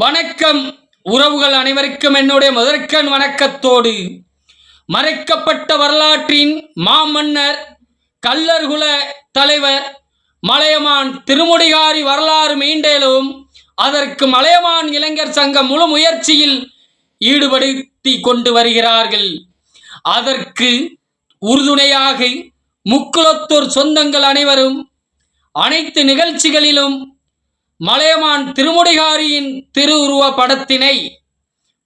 வணக்கம். உறவுகள் அனைவருக்கும் என்னுடைய முதற்கண் வணக்கத்தோடு மறைக்கப்பட்ட வரலாற்றின் மாமன்னர் கல்லர்குல தலைவர் மலையமான் திருமுடிகாரி வரலாறு மீண்டேலும் அதற்கு மலையமான் இளைஞர் சங்கம் முழு முயற்சியில் ஈடுபடுத்தி கொண்டு வருகிறார்கள். அதற்கு உறுதுணையாக முக்குளத்தூர் சொந்தங்கள் அனைவரும் அனைத்து நிகழ்ச்சிகளிலும் மலையமான் திருமுடிகாரியின் திருவுருவ படத்தினை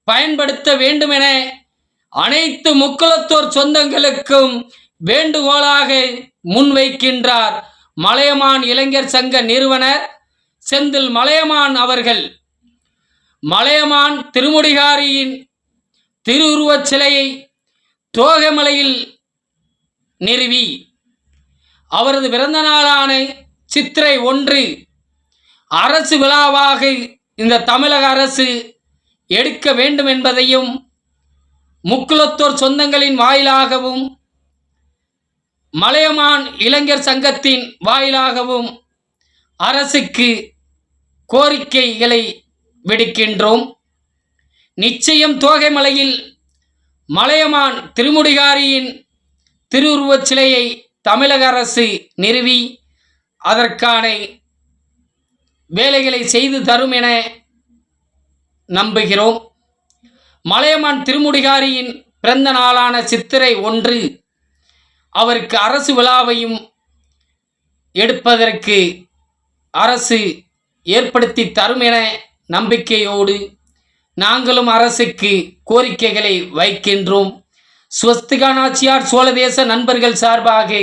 பயன்படுத்த வேண்டுமென அனைத்து முக்குளத்தோர் சொந்தங்களுக்கும் வேண்டுகோளாக முன்வைக்கின்றார் மலையமான் இளைஞர் சங்க நிறுவனர் செந்தில் மலையமான் அவர்கள். மலையமான் திருமுடிகாரியின் திருவுருவச் சிலையை தோகமலையில் நிறுவி. அவரது பிறந்த நாளான சித்திரை ஒன்று அரசு விழாவாக இந்த தமிழக அரசு எடுக்க வேண்டும் என்பதையும் முக்குலத்தோர் சொந்தங்களின் வாயிலாகவும் மலையமான் இளைஞர் சங்கத்தின் வாயிலாகவும் அரசுக்கு கோரிக்கைகளை விடுக்கின்றோம். நிச்சயம் தோகைமலையில் மலையமான் திருமுடிகாரியின் திருவுருவச் சிலையை தமிழக அரசு நிறுவி அதற்கான வேலைகளை செய்து தரும் என நம்புகிறோம். மலையமான் திருமுடிகாரியின் பிறந்த நாளான சித்திரை ஒன்று அவருக்கு அரசு விழாவையும் எடுப்பதற்கு அரசு ஏற்படுத்தி தரும் என நம்பிக்கையோடு நாங்களும் அரசுக்கு கோரிக்கைகளை வைக்கின்றோம். ஸ்வஸ்திகா நாச்சியார் சோழதேச நண்பர்கள் சார்பாக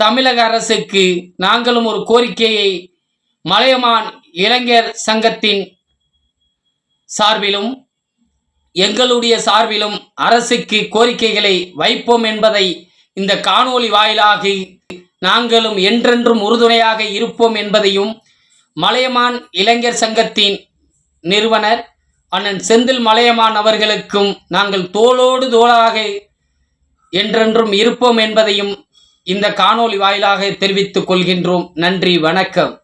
தமிழக அரசுக்கு நாங்களும் ஒரு கோரிக்கையை மலையமான் இளைஞர் சங்கத்தின் சார்பிலும் எங்களுடைய சார்பிலும் அரசுக்கு கோரிக்கைகளை வைப்போம் என்பதை இந்த காணொளி வாயிலாக நாங்களும் என்றென்றும் உறுதுணையாக இருப்போம் என்பதையும் மலையமான் இளைஞர் சங்கத்தின் நிறுவனர் அண்ணன் செந்தில் மலையமான் அவர்களுக்கும் நாங்கள் தோளோடு தோளாக என்றென்றும் இருப்போம் என்பதையும் இந்த காணொளி வாயிலாக தெரிவித்துக் கொள்கின்றோம். நன்றி வணக்கம்.